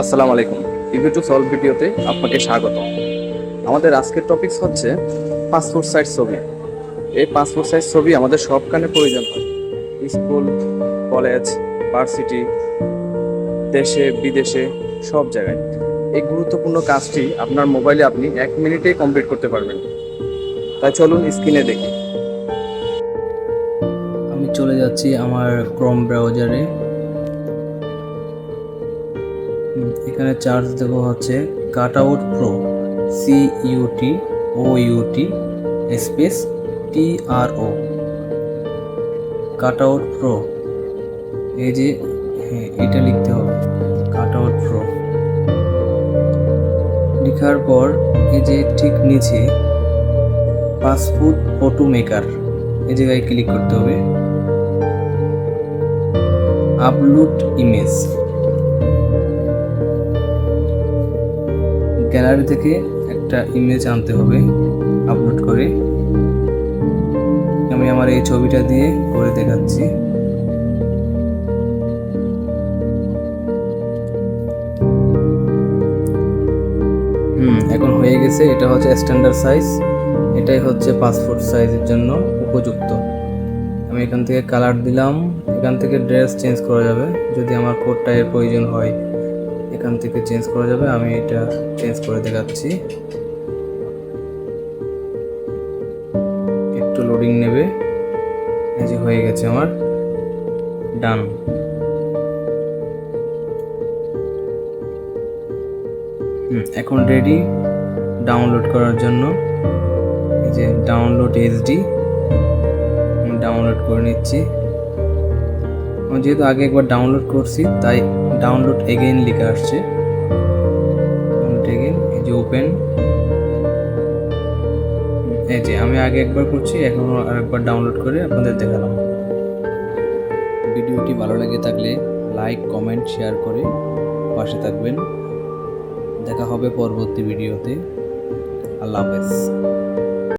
আসসালামু আলাইকুম। EV to solve ভিডিওতে আপনাকে স্বাগত। আমাদের আজকের টপিকস হচ্ছে পাসপোর্ট সাইজ ছবি। এই পাসপোর্ট সাইজ ছবি আমাদের সবখানে প্রয়োজন হয়। স্কুল, কলেজ ভার্সিটি দেশে, বিদেশে, সব জায়গায়। এই গুরুত্বপূর্ণ কাজটি আপনার মোবাইলে আপনি এক মিনিটেই কমপ্লিট করতে পারবেন। তাই চলুন স্ক্রিনে দেখি। আমি চলে যাচ্ছি আমার ক্রোম ব্রাউজারে এখানে চার্জ দেবো হচ্ছে cut out pro C U T O U T space টি আর ও কাট আউট প্রো এই যে হ্যাঁ এটা লিখতে হবে কাট আউট প্রো লেখার পর এই যে ঠিক নিচে পাসপোর্ট ফটো মেকার এই জায়গায় ক্লিক করতে হবে আপলোড ইমেজ গ্যালারি থেকে একটা ইমেজ আনতে হবে আপলোড করে। আমি আমার এই ছবিটা দিয়ে করে দেখাচ্ছি। হুম, এখন হয়ে গেছে, এটা হচ্ছে স্ট্যান্ডার্ড সাইজ এটাই হচ্ছে পাসপোর্ট সাইজের জন্য উপযুক্ত। আমি এখান থেকে কালার দিলাম, এখান থেকে ড্রেস চেঞ্জ করা যাবে, যদি আমার কোডটা এর প্রয়োজন হয়। এখান থেকে চেঞ্জ করা যাবে, আমি এটা চেঞ্জ করে দেখাচ্ছি। একটু লোডিং নেবে, এই যে হয়ে গেছে আমার ডান এখন রেডি ডাউনলোড করার জন্য। এই যে ডাউনলোড এইচডি ডাউনলোড করে নিচ্ছি। আমি যেহেতু আগে একবার ডাউনলোড করছি, তাই ডাউনলোড এগেইন লিখে আসছে। ডাউনলোড এগেইন এই যে ওপেন এই যে, আমি আগে একবার করছি এখন আরেকবার ডাউনলোড করে আপনাদের দেখালাম। ভিডিওটি ভালো লেগে থাকলে লাইক কমেন্ট শেয়ার করে পাশে থাকবেন। দেখা হবে পরবর্তী ভিডিওতে। আল্লাহ হাফেজ।